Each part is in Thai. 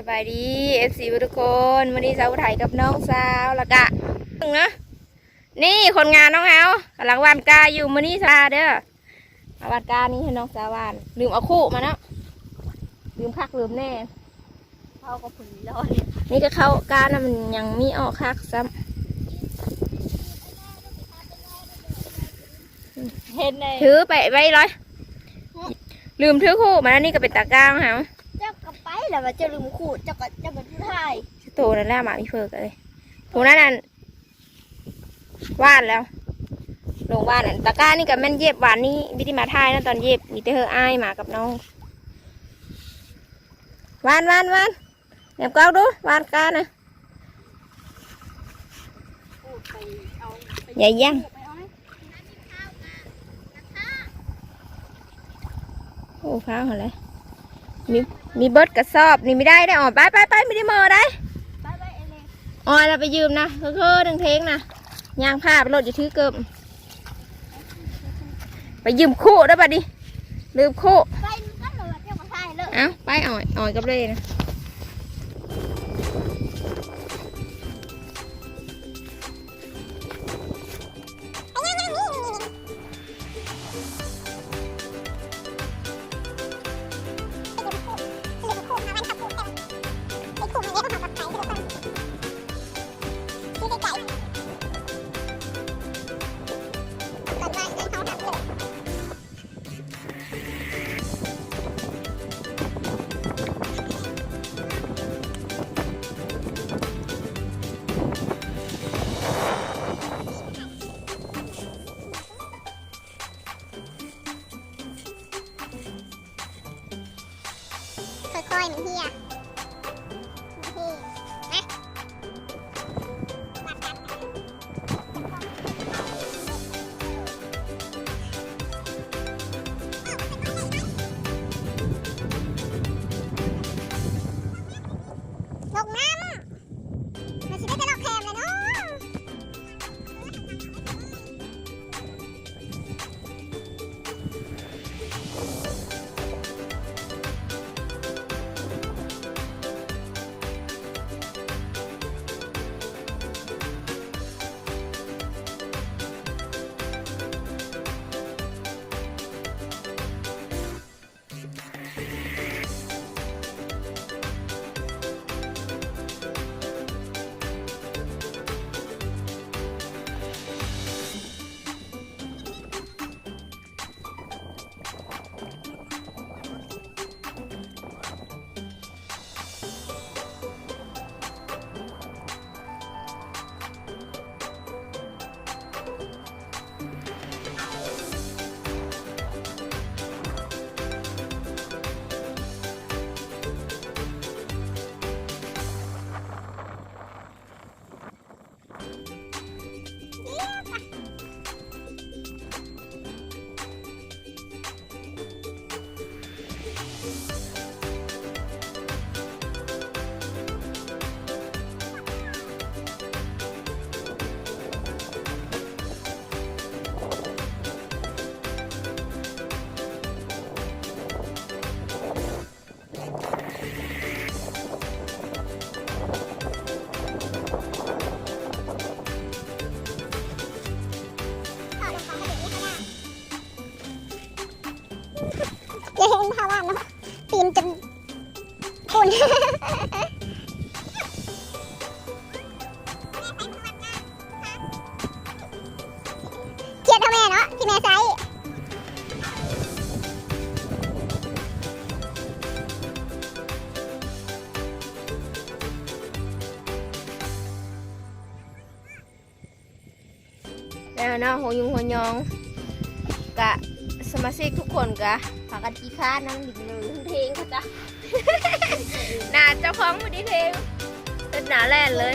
สบายดีเอฟซีทุกคนวันนี้สาวไทยกับน้องสาวแล้วก็นึงนะนี่คนงานน้องแอลกำลังวานกาอยู่มื้อนี้ซาเด้อมาวานกานี่ให้น้องสาววานลืมเอาคู่มาเนาะลืมคักลืมแน่เข้ากับผลรอดเนี่ยนี่ก็เข้ากานะมันยังมีออกคักซ้เห็นเลยำถือไปไว้เลยลืมถือคู่มาแล้วนี่ก็เป็นตากร้างเหรอเจ้าก็ไป แล้วว่าจ้าลืมขูดเจ้าก็เจ้าก็ถ่ายโตนั่นแหละหมามีเฟิร์กเลยถูนั้นนั่นวาดแล้วลงวาดนั่นตะกร้านี่กับแม่นเย็บหวานนี่วิธีมาทายนะตอนเย็บมีแต่เธออายหมากับน้องวานวานวานเดี๋ยวก้าวดูวานก้านะใหญ่ยังโอ้ข้าวอะไร มีมีเบิร์ดกระสอบ นี่ไม่ได้ได้ออกไปไปไปไม่ได้เมอได้ไปไปเอเลยออยเราไปยืมนะเคือๆหนึ่งเทงนะยางผ้าไปรถอยู่ที่เกิมไปยืมคู่ได้ป่ะดิลืมคู่ไปนั่นเลยว่าเจ้าก็ถ่ายเลยเอาไปอ่อยอ่อยกับเลยนะ ยองกะสมาชิกทุกคนกะพากันขี้ค้านนั่งดิ่งเลยเพลงเขาจ้ะหนาเจ้าของพอดีเพลงเป็นหนาแล่นเลย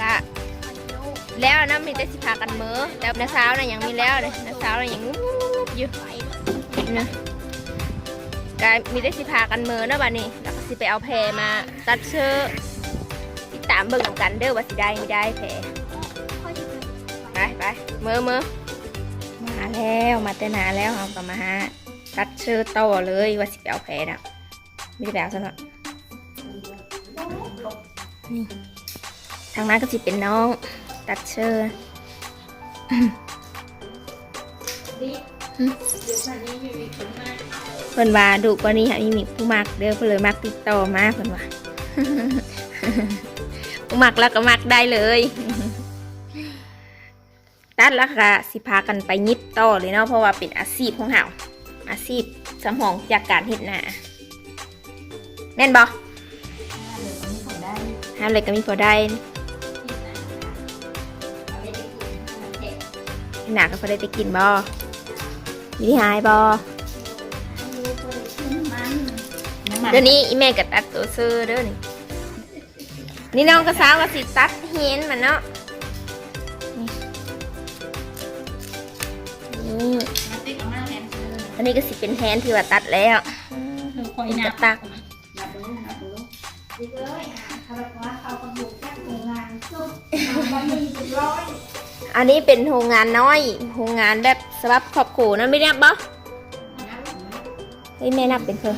กะแล้วนะมีแต่สิพากันเมือแต่นาสาวน่ะยังมีแล้วเลยนาสาวน่ะยังงูบอยู่นะกะมีแต่สิพากันเมือนะบัดนี้แล้วก็สิไปเอาแพรมาตัดเชือกติดตามเบิ่งกันเด้อว่าสิได้ไม่ได้แพร ไปไปเมือเมือมาแล้วมาแต่นานแล้วเอากลับมาหาตัดเชือกต่อเลยว่าสิไปเอาแพรน่ะไม่ได้ไปเอาซะเนาะมนี่ทางนั้นก็สิเป็นน้อง ตัดเชิญเพิ่นว่าดุกว่านี้หามีมีผู้มักเด้อเพิ่นเลยมักติดต่อมาเพิ่นว่าผู้มักแล้วก็มักได้เลย ตัดแล้วก็สิพากันไปยิบต่อเลยเนาะเพราะว่าเป็นอาชีพของเฮาอาชีพสำหองจากการเฮ็ดนาแม่นบ่ห้ามเลยก็มีพอได้หนาก็พอได้ไปกินบ่มีที่หายบ่เดี๋ยวนี้อีแม่ก็ตัดตัวซื้อเด้อนี่นี่น้องกระสาวก็สิตัดเห็นมันเนาะ นี่อันนี้ก็สิเป็นแฮนที่ว่าตัดแล้วคอยเป็นนักบระตักอันนี้เป็นโรงงานน้อยโรงงานแบบสำหรับครอบครัวนะไม่นับบ่เฮ้ยแม่นับเป็นเพิ่ม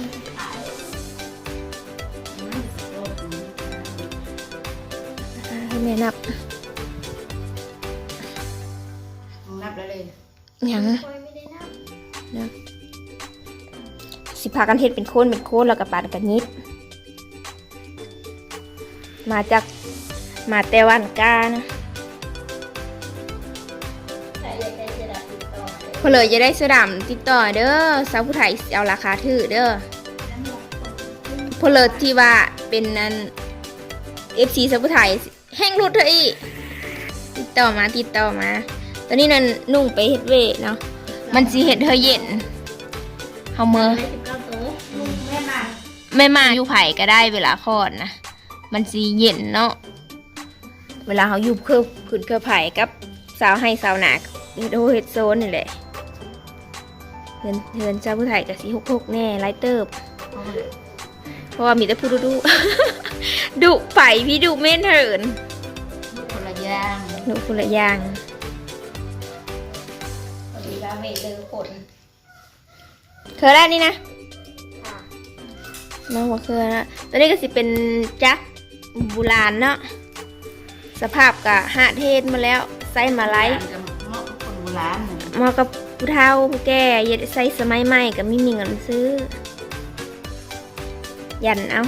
ให้แม่นับ หยังนะสิพากันเฮ็ดเป็นโคนเป็นโคนแล้วก็ปาดกันยิบมาจากมาแต่วันกานะเพนเลยจะได้เสื้อดำติดต่อเด้อสาวผู้ไทยเอาราคาถือเด้อเพนเลยที่ว่าเป็นนั้นเอฟซีสาวผู้ไทยแห้งรุดเธออีกติดต่อมาติดต่อมา ตอนนี้นั่นนุ่งไปเฮ็ดเวทเนาะมันสิเห็ดเธอเย็นเฮาเมื่อได้สิบเก้าตัวแม่มาไม่มาอยู่ไผ่ก็ได้เวลาคลอดนะมันสิเย็นเนาะเวลาเขาอยู่เครือผืนเครือไผ่กับสาวให้สาวหนักเฮ็ดโฮเฮ็ดโซนนี่แหละเฮือนเฮือนเจ้าผู้ไทยกับสีหกหกแน่ไลเติบเพราะว่ามีแต่ผู้ดุดุดุไปพี่ดุเม่นเหินลูกคนละอย่างดุคนละอย่าง พอดีว่าไม่เจอผลเคยแล้วนี่นะน้องว่าเคยนะตอนนี้ก็สิเป็นจักรโบูราณเนาะสภาพกะหาเทศมาแล้วใส่มาไลท์กับเหมาะกับคนโบราณน่ะเหมาะกับผู้เฒ่าผู้แก่อย่าได้ใส่สมัยใหม่ก็ไม่มีเงินซื้อ ยันเอา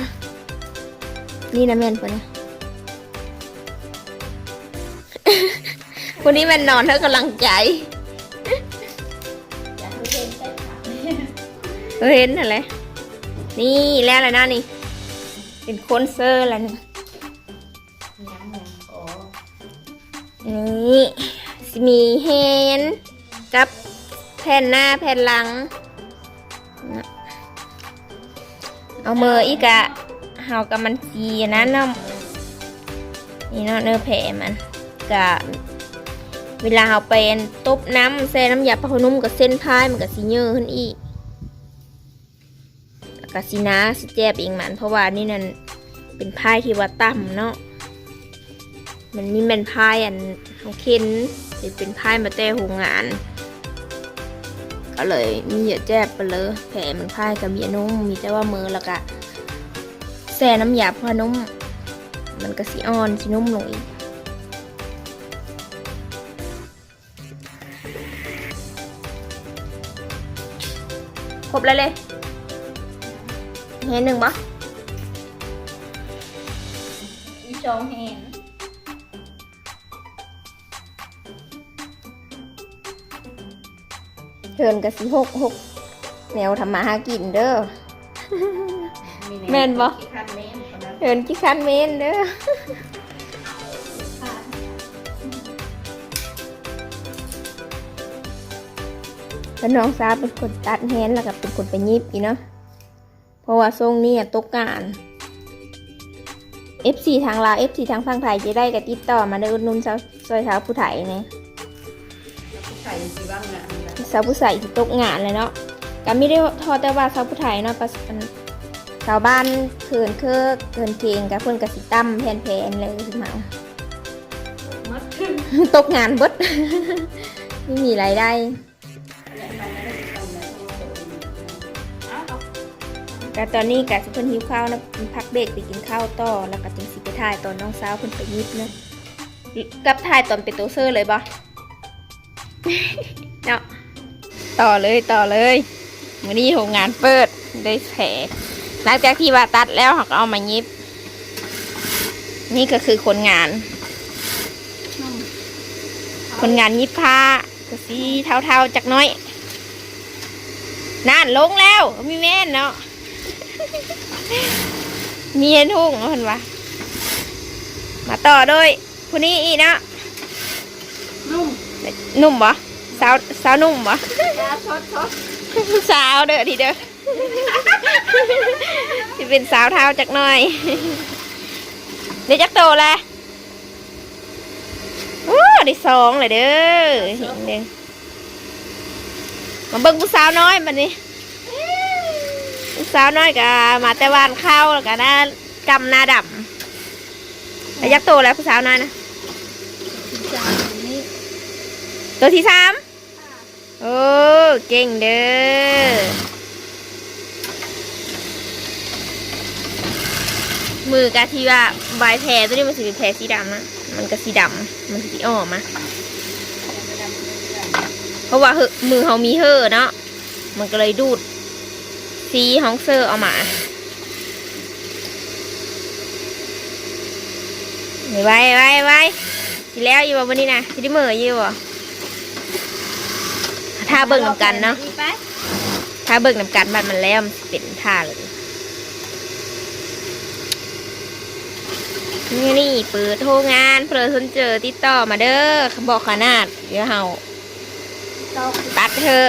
นี่นะแม่นปะเนี่ยคนนี้แมันนอนเท่ากำลังใจ อเห็นอะไรนี่แล้วอะไรนะนี่ เป็นโคนเซอร์แล้วนี่นี่มีเฮนกับแผ่นหน้าแผ่นหลัง เอามืออีกอะเฮากับมันจีนนั้นเนาะนี่เนาะเนื้อแผลมันกะเวลาเฮาไปอันตบน้ำแซ่น้ำยาปะพนุ่มกับเส้นพายมันก็สิเยอะขึ้นอีก ก็สินะสิแจบเองมันเพราะว่านี่นั่นเป็นพายที่ว่าต่ำเนาะมันมีแม่นพายอันเขาเค้นหรือเป็นพายมาแต่โรงงาน ก็เลยมีเยอะแจ๊บไปเลยแผลมันพายกับเบียนุ่มมีแต่ว่ามือแล้วก็แซ่น้ำยาพานุ่มมันก็สีอ่อนสีนุ่มลงอีกครบแล้วเลย เห็นหนึ่งปะอีจองเห็นเทินกับสีหกหกแนวทำมาหากินเด้อ แม่นบ่ ขี้คันแม่นตอนนั้นเทินขี้คันเมนเด้อแล้วน้องสาวเป็นคนตัดแฮนด์แล้วก็เป็นคนไปยิบอีเนาะ เพราะว่าทรงนี้อะตกงาน FC ทางลาว FC ทางฝั่งไทยจะได้กับติดต่อมาได้อุดหนุนสาวซอยสาวผู้ไทยเนี่ยผู้ชายสิบ้างนะอันนั้นสาวผู้ใส่ที่ตกงานเลยเนาะก็ไม่ได้ทอแต่ว่าสาวผู้ไทยเนาะประสอันชาวบ้านเขินเคิกเขินเคียงกับเพื่อนกับสิตั้มแผนแผนเลยสิมามัดขึ้นตกงานเบดไม่มีรายได้ แล้วไปแล้วได้สิบตำแหน่งอ้าวแต่ตอนนี้กะสิเพิ่นหิวข้าวนะพักเบรกไปกินข้าวต่อ แล้วก็จึงสิไปถ่ายตอนน้องสาวเพิ่นไปยิบนะกับถ่ายตอนเป็นโตเซอร์เลยบ่เนาะต่อเลยต่อเลยวันนี้โรงงานเปิดได้แผลหลังจากที่ว่าตัดแล้วเขาก็เอามายิบ นี่ก็คือคนงาน คนงานยิบผ้าก็สีเทาๆจักน้อย นั่นลงแล้วมีแม่นเนาะ มีเห็นหุ่งเห็นปะมาต่อโดยผู้นี้อีกเนาะนุ่มนุ่มบ่สาวสาวนุ่มบ่ยาชดชดสาวเด้อทีเด้อที่เป็นสาวเท้าจักหน่อยเดี๋ยวจักโตแหละโอ้ได้สองเลยเด้อเห็นเด้อมาเบิ่งผู้สาวน้อยบัดนี้ ผู้สาวน้อยก็มาแต่วานข้าวแล้วก็หน้ากำหน้าดำแล้วจักโตแล้วผู้สาวน้อยนะจานนี้ตัวที่สามโอ้เก่งเด้อมือกะที่ว่าใบแพรตัวนี้มันสีเป็นแพรสีดำนะมันก็สีดำมันสีออกมาเพราะว่าเหอะมือเขามีเห่อะเนาะมันก็เลยดูด สีของเซอร์ออกมาไว้ไว้ไว้ทีแล้วอยู่บ่วันนี้นะที่ได้มืออยู่บ่ถ้าเบิ่งนำกันเนาะดีไปถ้าเบิ่งนำกันบัดมันแล้วมันสิเป็นท่าเลยนี่นี่เปิดโทรงานเปิดสนเจอติดต่อมาเด้อบอกขนาดเดี๋ยวเฮาตอกตัดเถอะ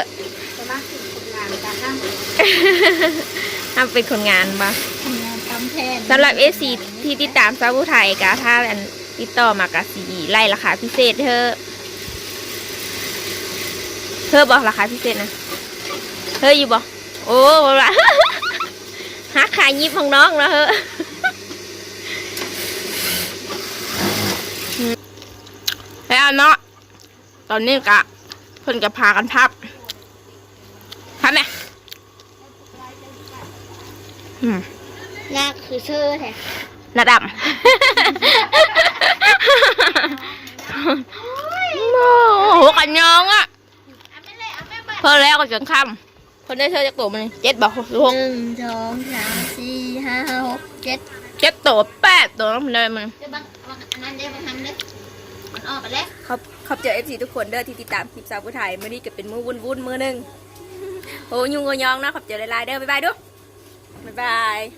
ทำเป็นคนงานปะทำงานตำแทนสำหรับเอซีที่ติดตามซาบูไทยกะถ้าอันติดต่อมากะสีไล่ราคาพิเศษเธอเธอบอกราคาพิเศษนะเธออยู่บอกโอ้บอกละฮักขายยิบของน้องแล้วเธอแล้วเนาะตอนนี้กะเพิ่นกะพากันพับพับไหม อืมยากคือเชื่อแท้หนาดำโอ้โหกันยองอะเพิ่นแล้วก็จนค่ำเพิ่นได้เธอจากตัวมันเจ็ดบอกหรือหกหนึ่งสองสามสี่ห้าหกเจ็ดเจ็ดตัวแปดตัวแล้วมันได้มันเดี๋ยวบังบังอันนั้นเดี๋ยวบังทำเด้อมันออกไปแล้วขอบขอบเจอเอฟซีทุกคนเด้อที่ติดตามคลิปสาวผู้ไทยมื่อนี้ก็เป็นมือวุ่นวุ่นๆมือหนึ่งโอ้ยุงกยองนะขอบเจอหลายๆเด้อบ๊ายบายเด้วย Bye-bye.